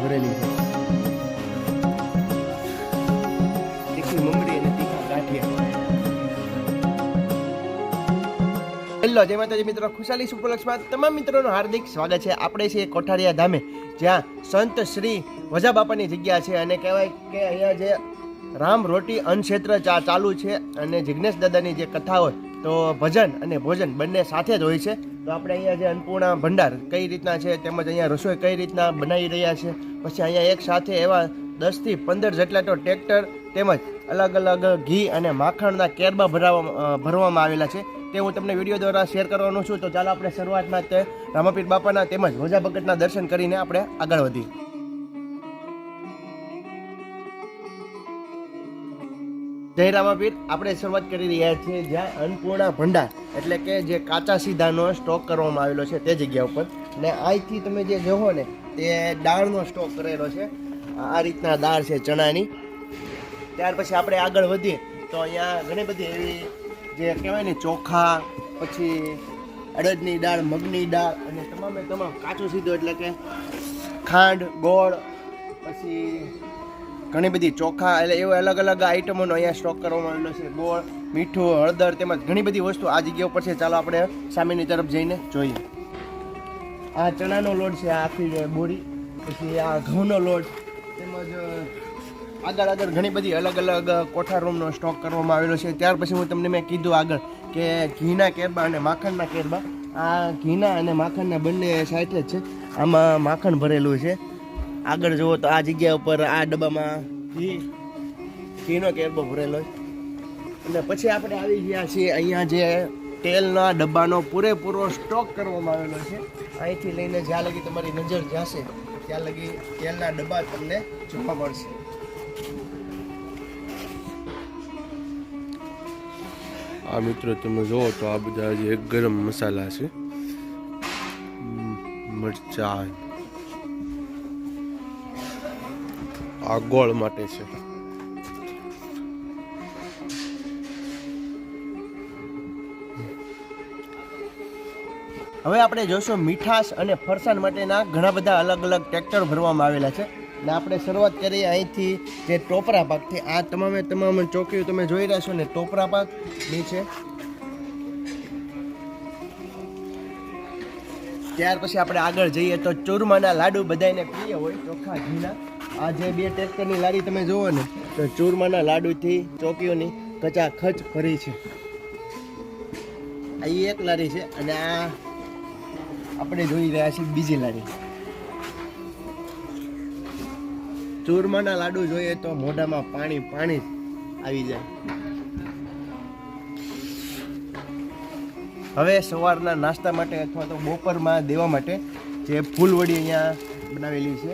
લારી ભરેલી છે તીખી મમરી અને હેલો, જય માતાજી મિત્રો, ખુશાલી ઉપલક્ષમાં તમામ મિત્રોનું હાર્દિક સ્વાગત છે. આપણે છીએ કોઠારિયા ધામે, જ્યાં સંત શ્રી વજા બાપાની જગ્યા છે અને કહેવાય કે અહીંયા જે રામ રોટી અન્નક્ષેત્ર ચા ચાલુ છે અને જિજ્ઞેશ દાદાની જે કથા હોય, તો ભજન અને ભોજન બંને સાથે જ હોય છે. તો આપણે અહીંયા જે અન્નપૂર્ણા ભંડાર કઈ રીતના છે તેમજ અહીંયા રસોઈ કઈ રીતના બનાવી રહ્યા છે? પછી અહીંયા એક સાથે એવા દસથી પંદર જેટલા તો ટ્રેક્ટર તેમજ અલગ અલગ ઘી અને માખણના કેરબા ભરાવા ભરવામાં આવેલા છે. તે હું તમને વીડિયો દ્વારા શેર કરવાનો છું. તો ચાલો આપણે શરૂઆતમાં તે રામાપીર બાપાના તેમજ રોજા ભગતના દર્શન કરીને આપણે આગળ વધીએ. જય રામાપીર. આપણે શરૂઆત કરી રહ્યા છીએ જ્યાં અન્નપૂર્ણા ભંડાર એટલે કે જે કાચા સીધાનો સ્ટોક કરવામાં આવેલો છે તે જગ્યા ઉપર. ને અહીંથી તમે જે જોવો ને, તે દાળનો સ્ટોક કરેલો છે. આ રીતના દાળ છે ચણાની. ત્યાર પછી આપણે આગળ વધીએ તો અહીંયા ઘણી બધી એવી જે કહેવાય ને, ચોખા, પછી અડદની દાળ, મગની દાળ અને તમામે તમામ કાચું સીધું એટલે કે ખાંડ, ગોળ, પછી ઘણી બધી ચોખા એટલે એવા અલગ અલગ આઈટમોનો અહીંયા સ્ટોક કરવામાં આવેલો છે. ગોળ, મીઠું, હળદર તેમજ ઘણી બધી વસ્તુ આ જગ્યા ઉપર છે. ચાલો આપણે સામેની તરફ જઈને જોઈએ. આ ચણાનો લોટ છે, આ આખી બોરી, પછી આ ઘઉંનો લોટ તેમજ આગળ આગળ ઘણી બધી અલગ અલગ કોઠા રૂમનો સ્ટોક કરવામાં આવેલો છે. ત્યાર પછી હું તમને મેં કીધું આગળ કે ઘીના કેરબા અને માખણના કેરબા. આ ઘીના અને માખણના બંને સાઈડ જ છે. આમાં માખણ ભરેલું છે. આગળ જુઓ તો આ જગ્યા ઉપર, આ ડબ્બામાં ઘી, ઘીનો કેરબો ભરેલો અને પછી આપણે આવી ગયા છીએ અહીંયા જે તેલના ડબ્બાનો પૂરેપૂરો સ્ટોક કરવામાં આવેલો છે. અહીંથી લઈને જ્યાં લગી તમારી નજર જશે, ત્યાં લગી તેલના ડબ્બા તમને જોવા મળશે. આ મિત્રો તમે જુઓ તો આ બધા જે ગરમ મસાલા છે મરચાં આ ગોળ માટે છે. હવે આપણે જોશું મીઠાશ અને ફરસાણ માટેના ઘણા બધા અલગ અલગ ટ્રેક્ટર ભરવામાં આવેલા છે. ને આપણે શરૂઆત કરીએ અહીંથી જે ટોપરા પાકથી આ તમામે તમામ ચોકીઓ તમે જોઈ રહ્યા છો ને ટોપરા પાક નીચે ત્યાર પછી આપણે આગળ જઈએ તો ચૂરમાના લાડુ બધાને પ્રિય હોય ચોખા, ઘીના. આ જે બે ટ્રેક્ટરની લારી તમે જુઓ ને, તો ચૂરમાના લાડુથી ચોકીઓની કચાખચ ભરી છે. આ એક લારી છે અને આ આપણે જોઈ રહ્યા છીએ બીજી લારી. ચૂરમાના લાડુ જોઈએ તો મોઢામાં પાણી પાણી આવી જાય. હવે સવારના નાસ્તા માટે અથવા તો બપોરમાં દેવા માટે જે ફૂલવડી અહીંયા બનાવેલી છે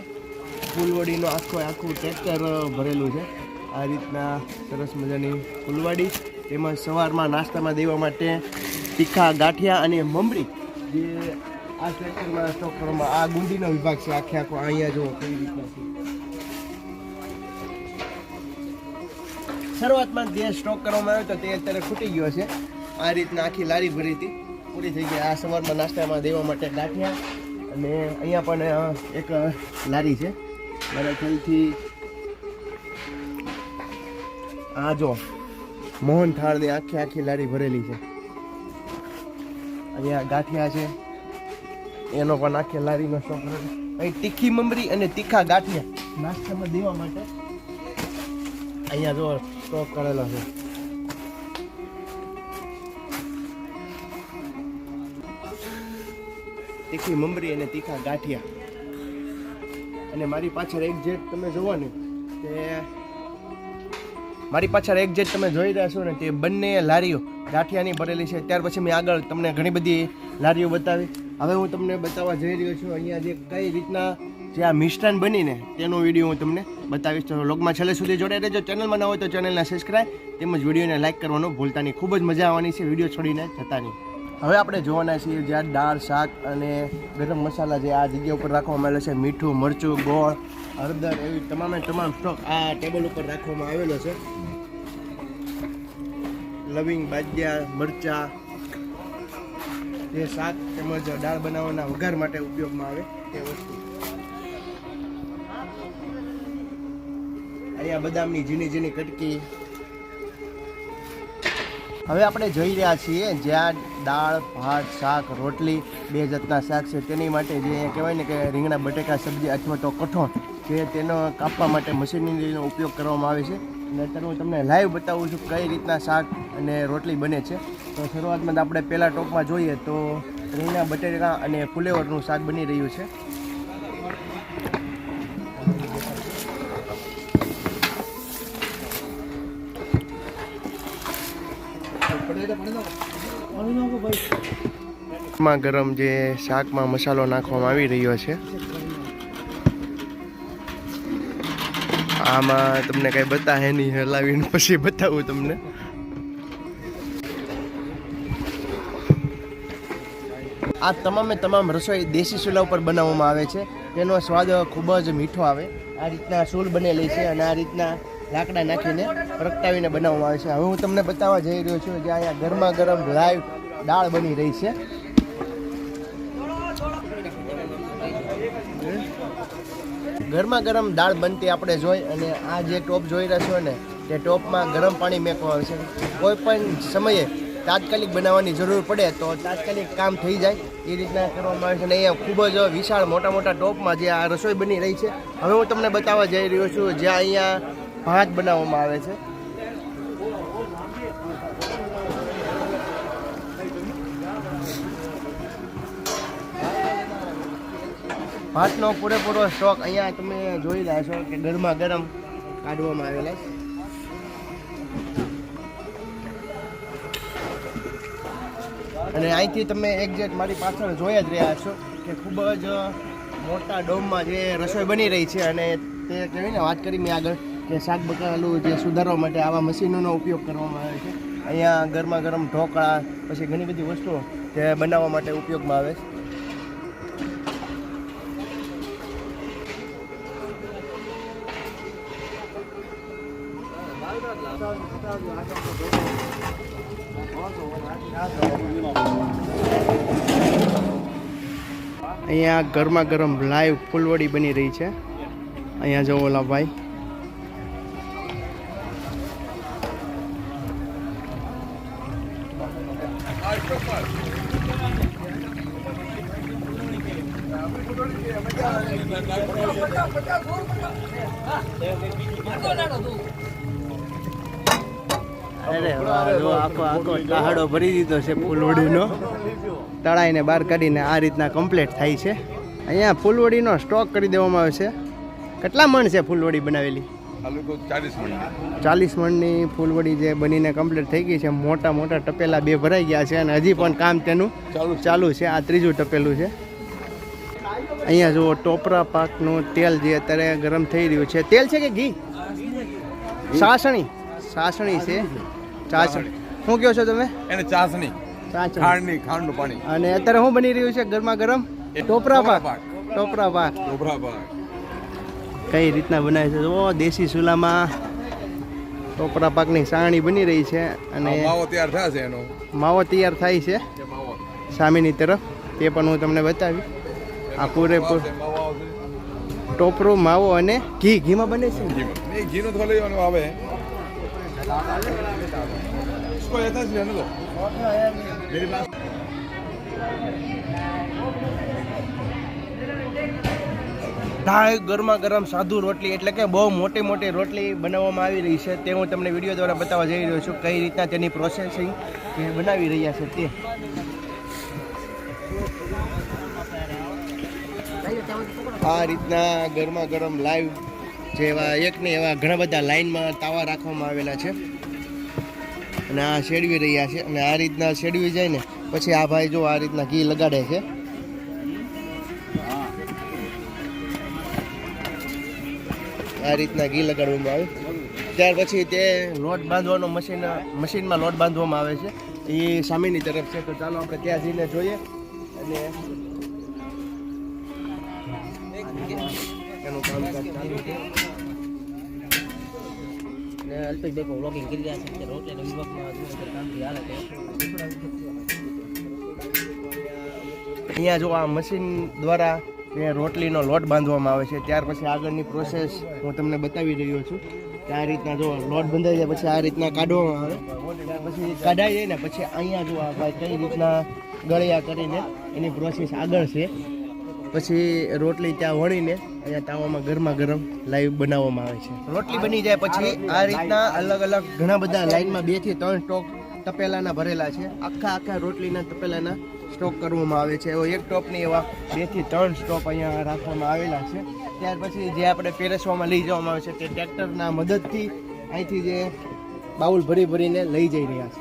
ફૂલવડીનું આખો આખું ટ્રેક્ટર ભરેલું છે. આ રીતના સરસ મજાની ફૂલવાડી. તેમજ સવારમાં નાસ્તામાં દેવા માટે તીખા ગાંઠિયા અને મમરી. જે આ ટ્રેક્ટરમાં સ્ટોક કરવામાં આ ગુંડીનો વિભાગ છે. આખે આખો અહીંયા જુઓ કઈ રીતના છે. શરૂઆતમાં જે સ્ટોક કરવામાં આવ્યો તો તે અત્યારે ખૂટી ગયો છે. આ રીતના આખી લારી ભરી હતી. પૂરી થઈ ગઈ. આ સવારમાં નાસ્તામાં દેવા માટે ગાંઠિયા અને અહીંયા પણ એક લારી છે. મારા ખ્યાલથી આ જો, મોહન થાળની આખી આખી લારી ભરેલી છે. અહીંયા ગાંઠિયા છે. એનો પણ આખી લારીનો શોખ અહીં તીખી મમરી અને તીખા ગાંઠિયા. નાસ્તામાં દેવા માટે અહીંયા જો સ્ટોક કરેલો છે. તીખી મમરી અને તીખા ગાંઠિયા. અને મારી પાછળ એક જેટ તમે જુઓ ને તે મારી પાછળ એક જેટ તમે જોઈ રહ્યા છો ને તે બંને લારીઓ ગાંઠિયાની ભરેલી છે. ત્યાર પછી મેં આગળ તમને ઘણી બધી લારીઓ બતાવી. હવે હું તમને બતાવવા જઈ રહ્યો છું અહીંયા જે કઈ રીતના જે આ મિષ્ટાન બનીને તેનો વીડિયો હું તમને બતાવીશ. તો લોગમાં છેલ્લે સુધી જોડાઈ રહેજો. ચેનલમાં ન હોય તો ચેનલને સબસ્ક્રાઈબ તેમજ વિડીયોને લાઇક કરવાનું ભૂલતા નહીં. ખૂબ જ મજા આવવાની છે. વીડિયો છોડીને જતા નહીં. હવે આપણે જોવાના છીએ જ્યાં દાળ, શાક અને ગરમ મસાલા જે આ જગ્યા ઉપર રાખવામાં આવેલા છે. મીઠું, મરચું, ગોળ, હળદર એવી તમામે તમામ સ્ટોક આ ટેબલ ઉપર રાખવામાં આવેલો છે. લવિંગ, બાજિયા, મરચા, જે શાક તેમજ દાળ બનાવવાના વઘાર માટે ઉપયોગમાં આવે તે વસ્તુ. અહીંયા બદામની ઝીણી ઝીણી કટકી હવે આપણે જઈ રહ્યા છીએ જ્યાં દાળ, ભાત, શાક, રોટલી, બે જાતના શાક છે. તેની માટે જે કહેવાય ને કે રીંગણા, બટેકા, સબ્જી અથવા તો કઠોળ જે તેનો કાપવા માટે મશીનરીનો ઉપયોગ કરવામાં આવે છે. અને અત્યારે હું તમને લાઈવ બતાવું છું કઈ રીતના શાક અને રોટલી બને છે. તો શરૂઆતમાં આપણે પહેલાં ટોપમાં જોઈએ તો રીંગણા, બટેકા અને ફુલેવરનું શાક બની રહ્યું છે. માં ગરમ જે શાકમાં મસાલો નાખવામાં આવી રહ્યો છે. આમાં તમને કઈ બતાવે નહીં, હલાવીને પછી બતાવું તમને. આ તમામે તમામ રસોઈ દેશી ચૂલા ઉપર બનાવવામાં આવે છે. તેનો સ્વાદ ખૂબ જ મીઠો આવે. આ રીતના સૂલ બનેલી છે અને આ રીતના લાકડા નાખીને પ્રગટાવીને બનાવવામાં આવે છે. હવે હું તમને બતાવવા જઈ રહ્યો છું જે અહીંયા ગરમા ગરમ લાઈવ દાળ બની રહી છે. ગરમા ગરમ દાળ બનતી આપણે જોઈ અને આ જે ટોપ જોઈ રહ્યા છો ને, તે ટોપમાં ગરમ પાણી મેકવામાં આવે છે. કોઈ પણ સમયે તાત્કાલિક બનાવવાની જરૂર પડે તો તાત્કાલિક કામ થઈ જાય એ રીતના કરવામાં આવે છે. અને અહીંયા ખૂબ જ વિશાળ મોટા મોટા ટોપમાં જે આ રસોઈ બની રહી છે. હવે હું તમને બતાવવા જઈ રહ્યો છું જ્યાં અહીંયા ભાત બનાવવામાં આવે છે. ભાતનો પૂરેપૂરો સ્ટોક અહીંયા તમે જોઈ રહ્યા છો કે ગરમા ગરમ કાઢવામાં આવેલા અને અહીંથી તમે એક્ઝેક્ટ મારી પાછળ જોઈ જ રહ્યા છો કે ખૂબ જ મોટા ડોમમાં જે રસોઈ બની રહી છે અને તે કહેવાય ને વાત કરી મેં આગળ. કે શાક બકાલું જે સુધારવા માટે આવા મશીનોનો ઉપયોગ કરવામાં આવે છે. અહીંયા ગરમા ગરમ ઢોકળા, પછી ઘણી બધી વસ્તુઓ જે બનાવવા માટે ઉપયોગમાં આવે છે. અહીંયા ગરમા ગરમ લાઈવ ફૂલવડી બની રહી છે. અહીંયા જો ઓલા ભાઈ. અરે જો આખો આખો ટાહડો ભરી દીધો છે ફૂલવડીનો. તળાઈને બહાર કાઢીને આ રીતના કમ્પ્લીટ થાય છે. અહીંયા ફૂલવડીનો સ્ટોક કરી દેવામાં આવે છે. કેટલા મણ છે ફૂલવડી બનાવેલી? ચાલીસ મણની ફૂલવડી જે બનીને કમ્પ્લીટ થઈ ગઈ છે. મોટા મોટા ટપેલા બે ભરાઈ ગયા છે અને હજી પણ કામ તેનું ચાલુ છે. આ ત્રીજું ટપેલું છે. અહીંયા જુઓ ટોપરા પાકનું તેલ જે અત્યારે ગરમ થઈ રહ્યું છે. તેલ છે કે ઘી? સાસણી સાસણી છે. ચાસણી. શું કહો છો તમે? એને ચાસણી. ખાંડની ખાંડનું પાણી. અને અત્યારે શું બની રહ્યું છે? ગરમા ગરમ? ટોપરા પાક. પાક. ટોપરા પાક. ટોપરા પાક. કઈ રીતના બનાવે છે? ઓ દેશી ચૂલામાં ટોપરા પાકની સાણી બની રહી છે અને માવો તૈયાર થશે એનો. માવો તૈયાર થાય છે સામેની તરફ. તે પણ હું તમને બતાવી. આ પૂરેપૂર ટોપરો માવો અને ઘી. ઘીમાં બને છે ઘીનો તો લેવાનો આવે. મેરી દાળ ગરમા ગરમ સાદુ રોટલી એટલે કે બહુ મોટી મોટી રોટલી બનાવવામાં આવી રહી છે તે હું તમને વીડિયો દ્વારા બતાવવા જઈ રહ્યો છું કઈ રીતના તેની પ્રોસેસિંગ બનાવી રહ્યા છે તે. આ રીતના ગરમા ગરમ લાઈવ જેવા એક ને એવા ઘણા બધા લાઈનમાં તાવા રાખવામાં આવેલા છે. અને આ શેડવી રહ્યા છે અને આ રીતના શેડવી જાય ને, પછી આ ભાઈ જો આ રીતના ઘી લગાડે છે. આ રીતના ઘી લગાડવામાં આવે. ત્યાર પછી તે લોટ બાંધવાનો મશીન મશીનમાં લોટ બાંધવામાં આવે છે. એ સામેની તરફ છે. તો ચાલો આપણે ત્યાં જઈને જોઈએ. અને એનું કામકાજ ચાલુ છે. ને અલ્પેશભાઈ પણ વ્લોગિંગ કરી રહ્યા છે. કે વિભાગમાં કામથી હાલે છે. અહીંયા જો આ મશીન દ્વારા જે રોટલીનો લોટ બાંધવામાં આવે છે. ત્યાર પછી આગળની પ્રોસેસ હું તમને બતાવી રહ્યો છું કે આ રીતના જો લોટ બંધાઈ જાય પછી આ રીતના કાઢવામાં આવે. ત્યાર પછી કાઢાઈ જાય ને પછી અહીંયા જો આ ભાઈ કઈ રીતના ગળિયા કરીને એની પ્રોસેસ આગળ છે. પછી રોટલી ત્યાં વણીને અહીંયા તાવામાં ગરમા ગરમ લાઈવ બનાવવામાં આવે છે. રોટલી બની જાય પછી આ રીતના અલગ અલગ ઘણા બધા લાઈનમાં બેથી ત્રણ સ્ટોક તપેલાના ભરેલા છે. આખા આખા રોટલીના તપેલાના સ્ટોક કરવામાં આવે છે. એવો એક ટોપની એવા બેથી ત્રણ સ્ટોપ અહીંયા રાખવામાં આવેલા છે. ત્યાર પછી જે આપણે પેરેસવામાં લઈ જવામાં આવે છે તે ટ્રેક્ટરના મદદથી અહીંથી જે બાઉલ ભરી ભરીને લઈ જઈ રહ્યા છે.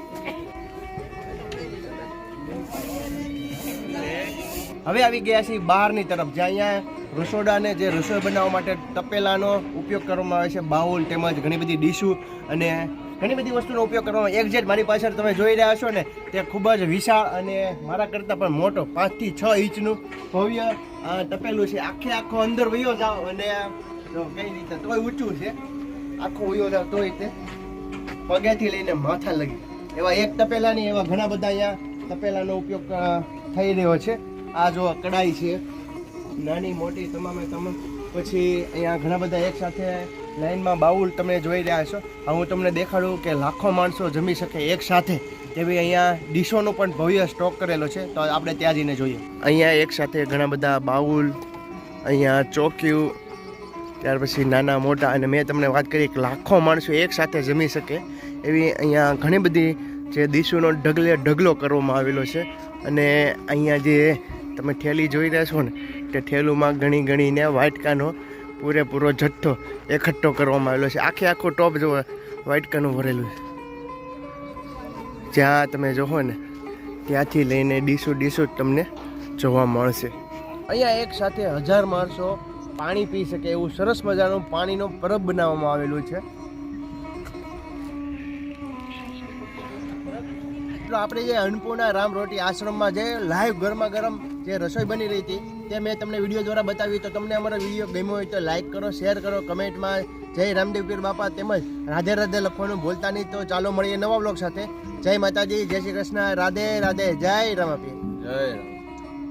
હવે આવી ગયા છીએ બહારની તરફ. જ્યાં અહીંયા રસોડાને જે રસોઈ બનાવવા માટે તપેલાનો ઉપયોગ કરવામાં આવે છે, બાઉલ તેમજ ઘણી બધી ડીશું અને ઘણી બધી વસ્તુનો ઉપયોગ કરવામાં એક્ઝેક્ટ મારી પાછળ તમે જોઈ રહ્યા છો ને, તે ખૂબ જ વિશાળ અને મારા કરતાં પણ મોટો પાંચથી છ ઇંચનું ભવ્ય તપેલું છે. આખે આખો અંદર વયો જાઓ અને કઈ રીતે, તોય ઊંચું છે. આખો વયો જાવ તોય તે પગેથી લઈને માથા લગી. એવા એક તપેલાની એવા ઘણા બધા અહીંયા તપેલાનો ઉપયોગ થઈ રહ્યો છે. આ જો કડાઈ છે. નાની, મોટી, તમામે, તમામ. પછી અહીંયા ઘણા બધા એકસાથે લાઇનમાં બાઉલ તમે જોઈ રહ્યા છો હું તમને દેખાડું કે લાખો માણસો જમી શકે એક સાથે તેવી અહીંયા ડીશોનો પણ ભવ્ય સ્ટોક કરેલો છે. તો આપણે ત્યાં જઈને જોઈએ. અહીંયા એક સાથે ઘણા બધા બાઉલ, અહીંયા ચોક્યું ત્યાર પછી નાના, મોટા, અને મેં તમને વાત કરી કે લાખો માણસો એક સાથે જમી શકે એવી અહીંયા ઘણી બધી જે દીશુનો ઢગલે ઢગલો કરવામાં આવેલો છે. અને અહીંયા જે તમે થેલી જોઈ રહ્યા છો ને તે થેલુમાં ગણી ગણીને વાટકાનો પૂરેપૂરો જથ્થો એકઠો કરવામાં આવેલો છે. આખે આખો ટોપ જો વાટકાનું ભરેલું છે. જ્યાં તમે જોવો ને, ત્યાંથી લઈને ડીસુ ડીસુ જ તમને જોવા મળશે. અહીંયા એક સાથે હજાર માણસો પાણી પી શકે એવું સરસ મજાનું પાણીનો પરબ બનાવવામાં આવેલું છે. આપણે જે અન્નપૂર્ણા રામ રોટી આશ્રમમાં જે લાઈવ ગરમા ગરમ જે રસોઈ બની રહી હતી તે મેં તમને વીડિયો દ્વારા બતાવી તો તમને અમારો વીડિયો ગમ્યો હોય તો લાઈક કરો શેર કરો કમેન્ટમાં જય રામદેવ પીર બાપા તેમજ રાધે રાધે લખવાનું ભૂલતા નહીં. તો ચાલો મળીએ નવા બ્લોગ સાથે. જય માતાજી, જય શ્રી કૃષ્ણ. રાધે રાધે, જય રામાપીર. જય